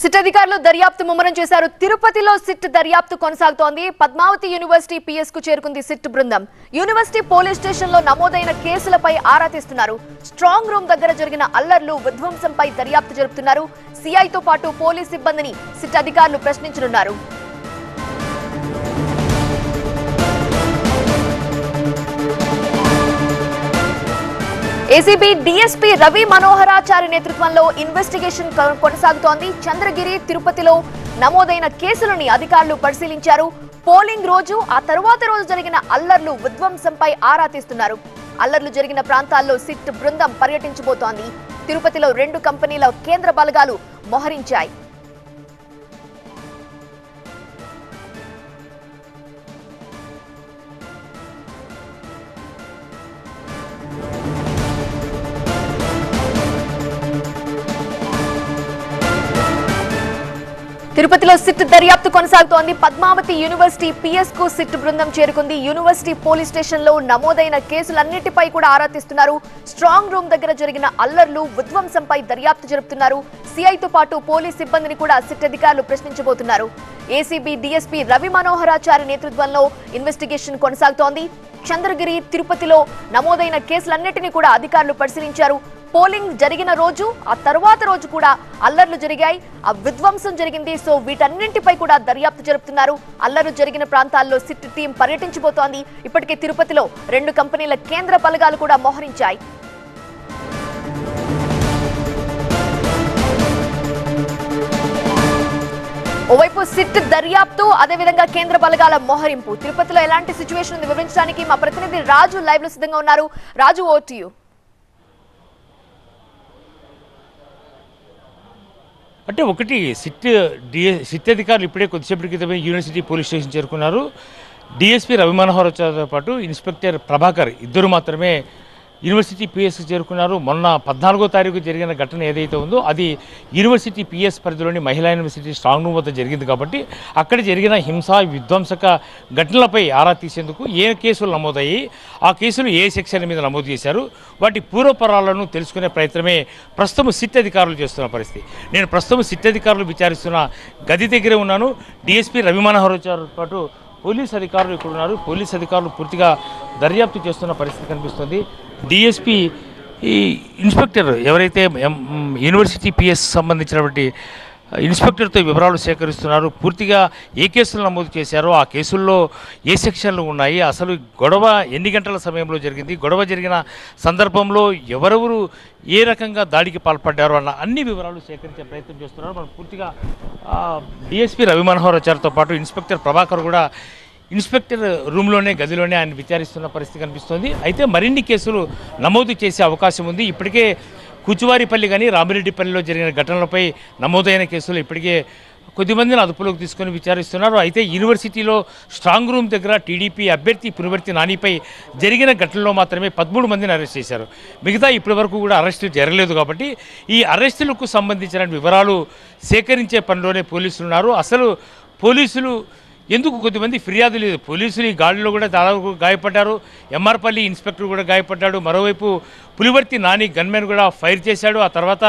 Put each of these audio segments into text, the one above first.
SIT అధికారులు దర్యాప్తు ముమ్మరం చేశారు. తిరుపతిలో సిట్ దర్యాప్తు కొనసాగుతోంది. పద్మావతి యూనివర్సిటీ పిఎస్కు చేరుకుంది సిట్ బృందం. యూనివర్సిటీ పోలీస్ స్టేషన్లో నమోదైన కేసులపై ఆరా తీస్తున్నారు. స్ట్రాంగ్ రూమ్ దగ్గర జరిగిన అల్లర్లు విధ్వంసంపై దర్యాప్తు జరుపుతున్నారు. సిఐతో పాటు పోలీస్ సిబ్బందిని సిట్ అధికారులు ప్రశ్నించనున్నారు. ఏసీబీ డీఎస్పీ రవి మనోహరాచారి నేతృత్వంలో ఇన్వెస్టిగేషన్ కొనసాగుతోంది. చంద్రగిరి తిరుపతిలో నమోదైన కేసులని అధికారులు పరిశీలించారు. పోలింగ్ రోజు ఆ తరువాత రోజు జరిగిన అల్లర్లు విధ్వంసంపై ఆరా తీస్తున్నారు. అల్లర్లు జరిగిన ప్రాంతాల్లో సిట్ బృందం పర్యటించబోతోంది. తిరుపతిలో రెండు కంపెనీల కేంద్ర బలగాలు మోహరించాయి. తిరుపతిలో సిట్ దర్యాప్తు కొనసాగుతోంది. పద్మావతి యూనివర్సిటీ పిఎస్కు సిట్ బృందం చేరుకుంది. యూనివర్సిటీ పోలీస్ స్టేషన్లో నమోదైన కేసులన్నిటిపై కూడా ఆరా తీస్తున్నారు. స్ట్రాంగ్ రూమ్ దగ్గర జరిగిన అల్లర్లు విధ్వంసంపై దర్యాప్తు జరుపుతున్నారు. సిఐతో పాటు పోలీస్ సిబ్బందిని కూడా సిట్ అధికారులు ప్రశ్నించబోతున్నారు. ఏసీబీ డీఎస్పీ రవి మనోహరాచారి నేతృత్వంలో ఇన్వెస్టిగేషన్ కొనసాగుతోంది. చంద్రగిరి తిరుపతిలో నమోదైన కేసులన్నింటినీ కూడా అధికారులు పరిశీలించారు. పోలింగ్ జరిగిన రోజు ఆ తర్వాత రోజు కూడా అల్లర్లు జరిగాయి. ఆ విధ్వంసం జరిగింది. సో వీటన్నింటిపై కూడా దర్యాప్తు జరుపుతున్నారు. అల్లర్లు జరిగిన ప్రాంతాల్లో సిట్ టీం పర్యటించబోతోంది. ఇప్పటికే తిరుపతిలో రెండు కంపెనీల కేంద్ర బలగాలు కూడా మోహరించాయి. ఓవైపు సిట్ దర్యాప్తు అదేవిధంగా కేంద్ర బలగాల మోహరింపు. తిరుపతిలో ఎలాంటి సిచ్యువేషన్ ఉంది? వివరించడానికి మా ప్రతినిధి రాజు లైవ్లో సిద్ధంగా ఉన్నారు. రాజు ఓటు అంటే ఒకటి సిట్ డిఎస్ సిట్ అధికారులు ఇప్పుడే కొద్దిసేపటి క్రితమే యూనివర్సిటీ పోలీస్ స్టేషన్ చేరుకున్నారు. డిఎస్పీ రవి మనోహర్ పాటు ఇన్స్పెక్టర్ ప్రభాకర్ ఇద్దరు మాత్రమే యూనివర్సిటీ పిఎస్కి చేరుకున్నారు. మొన్న పద్నాలుగో తారీఖు జరిగిన ఘటన ఏదైతే ఉందో అది యూనివర్సిటీ పిఎస్ పరిధిలోని మహిళా యూనివర్సిటీ స్ట్రాంగ్ రూమ్ వద్ద జరిగింది కాబట్టి అక్కడ జరిగిన హింస విధ్వంసక ఘటనలపై ఆరా తీసేందుకు ఏ కేసులు నమోదయ్యాయి ఆ కేసులు ఏ సెక్షన్ మీద నమోదు చేశారు వాటి పూర్వపరాలను తెలుసుకునే ప్రయత్నమే ప్రస్తుతం సిట్ అధికారులు చేస్తున్న పరిస్థితి. నేను ప్రస్తుతం సిట్ అధికారులు విచారిస్తున్న గది దగ్గరే ఉన్నాను. డిఎస్పీ రవి మనోహర్ పాటు పోలీస్ అధికారులు ఇక్కడ ఉన్నారు. పోలీస్ అధికారులు పూర్తిగా దర్యాప్తు చేస్తున్న పరిస్థితి కనిపిస్తుంది. డిఎస్పీ ఈ ఇన్స్పెక్టర్ ఎవరైతే ఎం- యూనివర్సిటీ పిఎస్ సంబంధించినటువంటి ఇన్స్పెక్టర్తో వివరాలు సేకరిస్తున్నారు. పూర్తిగా ఏ కేసులు నమోదు చేశారో ఆ కేసుల్లో ఏ సెక్షన్లు ఉన్నాయి అసలు గొడవ ఎన్ని గంటల సమయంలో జరిగింది గొడవ జరిగిన సందర్భంలో ఎవరెవరు ఏ రకంగా దాడికి పాల్పడ్డారు అన్న అన్ని వివరాలు సేకరించే ప్రయత్నం చేస్తున్నారు. మనం పూర్తిగా డిఎస్పీ రవి మనోహర్ పాటు ఇన్స్పెక్టర్ ప్రభాకర్ కూడా ఇన్స్పెక్టర్ రూమ్లోనే గదిలోనే ఆయన విచారిస్తున్న పరిస్థితి కనిపిస్తోంది. అయితే మరిన్ని కేసులు నమోదు చేసే అవకాశం ఉంది. ఇప్పటికే కూచువారిపల్లి కానీ రామిరెడ్డిపల్లిలో జరిగిన ఘటనలపై నమోదైన కేసులు ఇప్పటికే కొద్దిమందిని అదుపులోకి తీసుకొని విచారిస్తున్నారు. అయితే యూనివర్సిటీలో స్ట్రాంగ్ రూమ్ దగ్గర టీడీపీ అభ్యర్థి పునవర్తి నానిపై జరిగిన ఘటనలో మాత్రమే పదమూడు మందిని అరెస్ట్ చేశారు. మిగతా ఇప్పటి వరకు కూడా అరెస్టు జరగలేదు కాబట్టి ఈ అరెస్టులకు సంబంధించిన వివరాలు సేకరించే పనిలోనే పోలీసులు ఉన్నారు అసలు పోలీసులు ఎందుకు కొద్దిమంది ఫిర్యాదు లేదు? పోలీసులు ఈ గాడిలో కూడా దాదాపు గాయపడ్డారు. ఎంఆర్పల్లి ఇన్స్పెక్టర్ కూడా గాయపడ్డాడు. మరోవైపు పులివర్తి నాని గన్మెన్ కూడా ఫైర్ చేశాడు. ఆ తర్వాత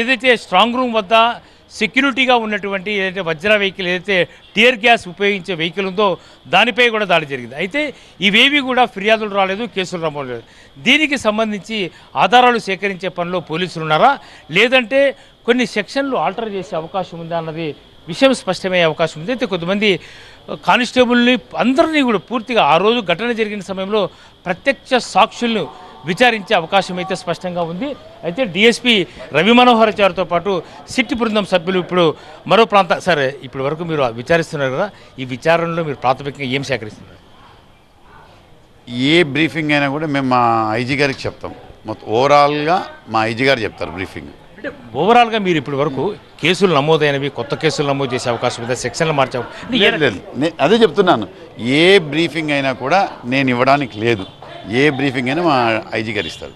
ఏదైతే స్ట్రాంగ్ రూమ్ వద్ద సెక్యూరిటీగా ఉన్నటువంటి ఏదైతే వజ్ర వెహికల్ ఏదైతే టియర్ గ్యాస్ ఉపయోగించే వెహికల్ ఉందో దానిపై కూడా దాడి జరిగింది. అయితే ఇవేవి కూడా ఫిర్యాదులు రాలేదు కేసులు రావలేదు దీనికి సంబంధించి ఆధారాలు సేకరించే పనిలో పోలీసులు ఉన్నారా? లేదంటే కొన్ని సెక్షన్లు ఆల్టర్ చేసే అవకాశం ఉందా అన్నది విషయం స్పష్టమయ్యే అవకాశం ఉంది. అయితే కొంతమంది కానిస్టేబుల్ని అందరినీ కూడా పూర్తిగా ఆ రోజు ఘటన జరిగిన సమయంలో ప్రత్యక్ష సాక్షులను విచారించే అవకాశం అయితే స్పష్టంగా ఉంది. అయితే డిఎస్పీ రవి మనోహర్ చారుతో పాటు సిట్టి బృందం సభ్యులు ఇప్పుడు మరో ప్రాంత సరే ఇప్పటి వరకు మీరు విచారిస్తున్నారు కదా ఈ విచారణలో మీరు ప్రాథమికంగా ఏం సేకరిస్తున్నారు? ఏ బ్రీఫింగ్ అయినా కూడా మేము మా ఐజీ గారికి చెప్తాం. మొత్తం ఓవరాల్గా మా ఐజీ గారు చెప్తారు బ్రీఫింగ్. అంటే ఓవరాల్గా మీరు ఇప్పటి వరకు కేసులు నమోదైనవి కొత్త కేసులు నమోదు చేసే అవకాశం ఉందా? సెక్షన్లు మార్చే లేదు, లేదు. నే- అదే చెప్తున్నాను. ఏ బ్రీఫింగ్ అయినా కూడా నేను ఇవ్వడానికి లేదు. ఏ బ్రీఫింగ్ అయినా మా ఐజీ గారు ఇస్తారు.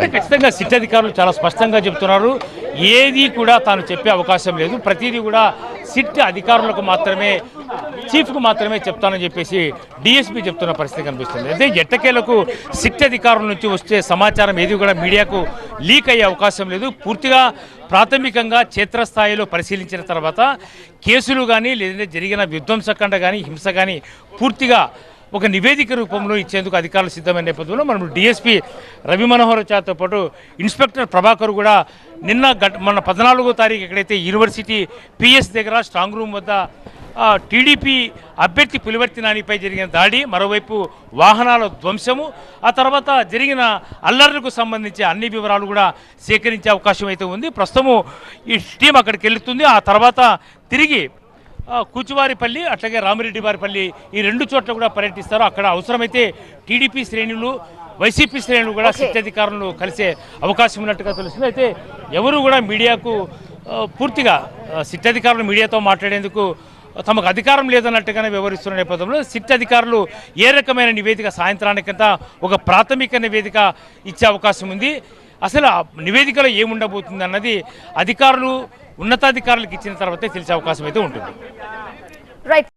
అంటే ఖచ్చితంగా సిట్ అధికారులు చాలా స్పష్టంగా చెప్తున్నారు. ఏది కూడా తాను చెప్పే అవకాశం లేదు. ప్రతిదీ కూడా సిట్ అధికారులకు మాత్రమే చీఫ్కు మాత్రమే చెప్తానని చెప్పేసి డిఎస్పీ చెప్తున్న పరిస్థితి కనిపిస్తుంది. అయితే ఎట్టకేలకు సిట్ అధికారుల నుంచి వచ్చే సమాచారం ఏది కూడా మీడియాకు లీక్ అయ్యే అవకాశం లేదు. పూర్తిగా ప్రాథమికంగా క్షేత్రస్థాయిలో పరిశీలించిన తర్వాత కేసులు కానీ లేదంటే జరిగిన విధ్వంసకాండ కానీ హింస కానీ పూర్తిగా ఒక నివేదిక రూపంలో ఇచ్చేందుకు అధికారులు సిద్ధమైన నేపథ్యంలో మనం డిఎస్పీ రవి మనోహర్ చాతో పాటు ఇన్స్పెక్టర్ ప్రభాకర్ కూడా నిన్న గట్ మన పద్నాలుగో తారీఖు ఎక్కడైతే యూనివర్సిటీ పిఎస్ దగ్గర స్ట్రాంగ్ రూమ్ వద్ద టీడీపీ అభ్యర్థి పులివర్తి నానిపై జరిగిన దాడి మరోవైపు వాహనాల ధ్వంసము ఆ తర్వాత జరిగిన అల్లర్లకు సంబంధించి అన్ని వివరాలు కూడా సేకరించే అవకాశం అయితే ఉంది. ప్రస్తుతము ఈ టీం అక్కడికి వెళుతుంది. ఆ తర్వాత తిరిగి కూచువారిపల్లి అట్లాగే రామిరెడ్డి వారిపల్లి ఈ రెండు చోట్ల కూడా పర్యటిస్తారు. అక్కడ అవసరమైతే టీడీపీ శ్రేణులు వైసీపీ శ్రేణులు కూడా అధికారులను కలిసే అవకాశం ఉన్నట్టుగా తెలుస్తుంది. అయితే ఎవరు కూడా మీడియాకు పూర్తిగా సిట్ అధికారులు మీడియాతో మాట్లాడేందుకు తమకు అధికారం లేదన్నట్టుగానే వ్యవహరిస్తున్న నేపథ్యంలో సిట్ అధికారులు ఏ రకమైన నివేదిక సాయంత్రానికంతా ఒక ప్రాథమిక నివేదిక ఇచ్చే అవకాశం ఉంది. అసలు ఆ నివేదికలో ఏముండబోతుంది అన్నది అధికారులు ఉన్నతాధికారులకు ఇచ్చిన తర్వాతే తెలిసే అవకాశం అయితే ఉంటుంది. రైట్